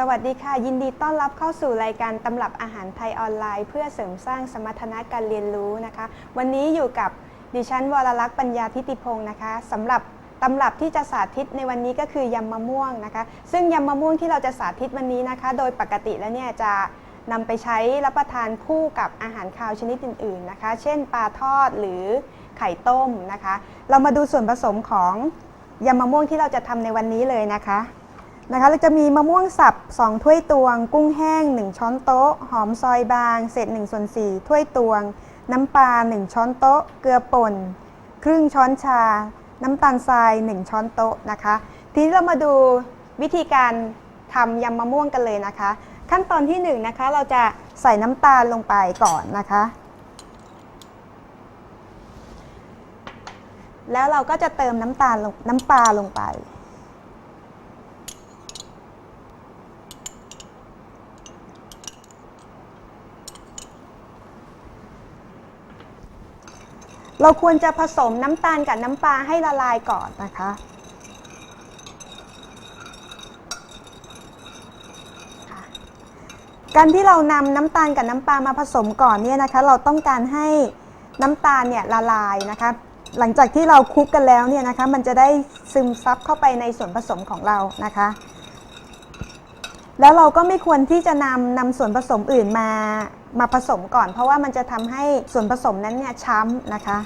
สวัสดีค่ะ ยินดีต้อนรับเข้าสู่รายการตำรับอาหารไทยออนไลน์ เพื่อเสริมสร้างสมรรถนะการเรียนรู้นะคะ วันนี้อยู่กับดิฉันวรลักษณ์ปัญญาทิติพงศ์นะคะสำหรับตำรับที่จะสาธิตในวันนี้ก็คือยำมะม่วงนะคะ ซึ่งยำมะม่วงที่เราจะสาธิตวันนี้นะคะ โดยปกติแล้วเนี่ยจะนำไปใช้รับประทานคู่กับอาหารคาวชนิดอื่นๆนะคะ เช่นปลาทอดหรือไข่ต้มนะคะ เรามาดูส่วนผสมของยำมะม่วงที่เราจะทำในวันนี้เลยนะคะ นะคะเราจะมีมะม่วงสับ 2 ถ้วยตวง กุ้งแห้ง 1 ช้อนโต๊ะ หอมซอยบาง เศษ1ส่วน4ถ้วยตวง น้ำปลา 1 ช้อนโต๊ะ เกลือป่น ครึ่งช้อนชา น้ำตาลทราย 1 ช้อนโต๊ะนะคะ ทีนี้เรามาดูวิธีการทำยำมะม่วงกันเลยนะคะ ขั้นตอนที่1นงนะคะเราจะใส่น้ำตาลลงไปก่อนนะคะ แล้วเราก็จะเติมน้ำตาลน้ำปลาลงไป เราควรจะผสมน้ำตาลกับน้ำปลาให้ละลายก่อนนะคะค่ะการที่เรานำน้ำตาลกับน้ำปลามาผสมก่อนเนี่ยนะคะ เราต้องการให้น้ำตาลเนี่ยละลายนะคะ หลังจากที่เราคลุกกันแล้วเนี่ยนะคะ มันจะได้ซึมซับเข้าไปในส่วนผสมของเรานะคะ แล้วเราก็ไม่ควรที่จะนำนำส่วนผสมอื่นมามาผสมก่อน เพราะว่ามันจะทำให้ส่วนผสมนั้นเนี่ยช้ำนะคะ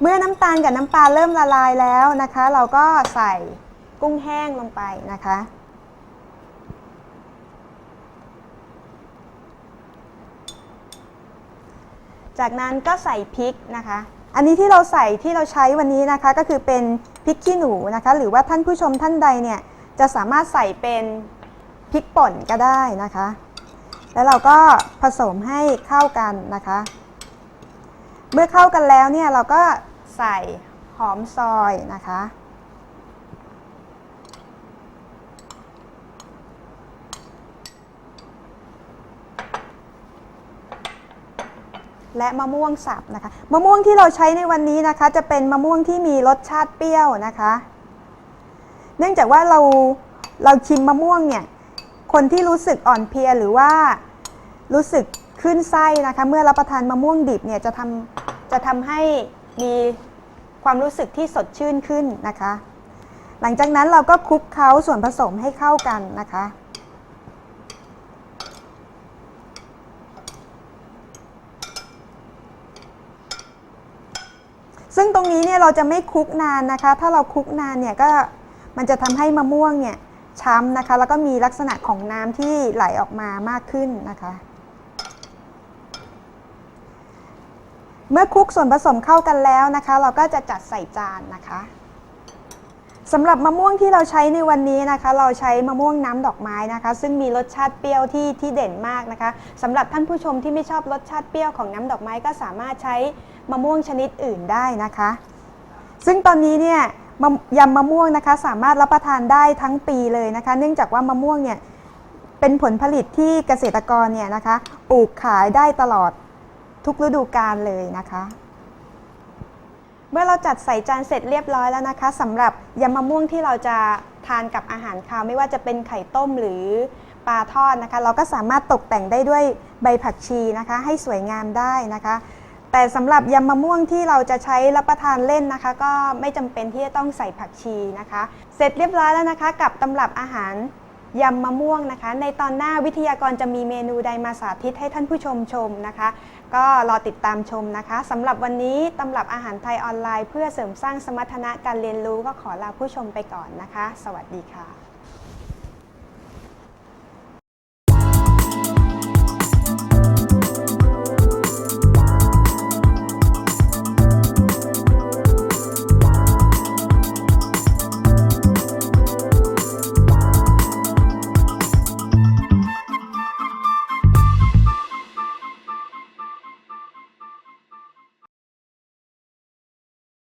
เมื่อน้ำตาลกับน้ำปลาเริ่มละลายแล้วนะคะ เราก็ใส่กุ้งแห้งลงไปนะคะ จากนั้นก็ใส่พริกนะคะอันนี้ที่เราใส่ที่เราใช้วันนี้นะคะก็คือเป็นพริกขี้หนูนะคะ หรือว่าท่านผู้ชมท่านใดเนี่ย จะสามารถใส่เป็นพริกป่นก็ได้นะคะ แล้วเราก็ผสมให้เข้ากันนะคะ เมื่อเข้ากันแล้วเนี่ยเราก็ใส่หอมซอยนะคะ และมะม่วงสับนะคะ มะม่วงที่เราใช้ในวันนี้นะคะ จะเป็นมะม่วงที่มีรสชาติเปรี้ยวนะคะ นื่องจากว่าเราเราชิมมะม่วงเนี่ยคนที่รู้สึกอ่อนเพลียหรือว่ารู้สึกขึ้นไส้นะคะเมื่อรับประทานมะม่วงดิบเนี่ยจะทำจะทำให้มีความรู้สึกที่สดชื่นขึ้นนะคะ หลังจากนั้นเราก็คลุกเคล้าส่วนผสมให้เข้ากันนะคะ ซึ่งตรงนี้เนี่ยเราจะไม่คลุกนานนะคะ ถ้าเราคลุกนานเนี่ยก็ มันจะทำให้มะม่วงเนี่ยช้ำนะคะ แล้วก็มีลักษณะของน้ำที่ไหลออกมามากขึ้นนะคะ เมื่อคลุกส่วนผสมเข้ากันแล้วนะคะ เราก็จะจัดใส่จานนะคะสำหรับมะม่วงที่เราใช้ในวันนี้นะคะ เราใช้มะม่วงน้ำดอกไม้นะคะ ซึ่งมีรสชาติเปรี้ยวที่ที่เด่นมากนะคะสำหรับท่านผู้ชมที่ไม่ชอบรสชาติเปรี้ยวของน้ำดอกไม้ก็สามารถใช้มะม่วงชนิดอื่นได้นะคะ ซึ่งตอนนี้เนี่ย ยำมะม่วงนะคะสามารถรับประทานได้ทั้งปีเลยนะคะ เนื่องจากว่ามะม่วงเนี่ยเป็นผลผลิตที่เกษตรกรเนี่ยนะคะปลูกขายได้ตลอดทุกฤดูกาลเลยนะคะ เมื่อเราจัดใส่จานเสร็จเรียบร้อยแล้วนะคะสำหรับยำมะม่วงที่เราจะทานกับอาหารคาวไม่ว่าจะเป็นไข่ต้มหรือปลาทอดนะคะ เราก็สามารถตกแต่งได้ด้วยใบผักชีนะคะ ให้สวยงามได้นะคะ แต่สำหรับยำมะม่วงที่เราจะใช้รับประทานเล่นนะคะ ก็ไม่จำเป็นที่จะต้องใส่ผักชีนะคะ เสร็จเรียบร้อยแล้วนะคะ กับตำรับอาหารยำมะม่วงนะคะ ในตอนหน้าวิทยากรจะมีเมนูใดมาสาธิตให้ท่านผู้ชมชมนะคะ ก็รอติดตามชมนะคะสำหรับวันนี้ตำรับอาหารไทยออนไลน์ เพื่อเสริมสร้างสมรรถนะการเรียนรู้ก็ขอลาผู้ชมไปก่อนนะคะ สวัสดีค่ะ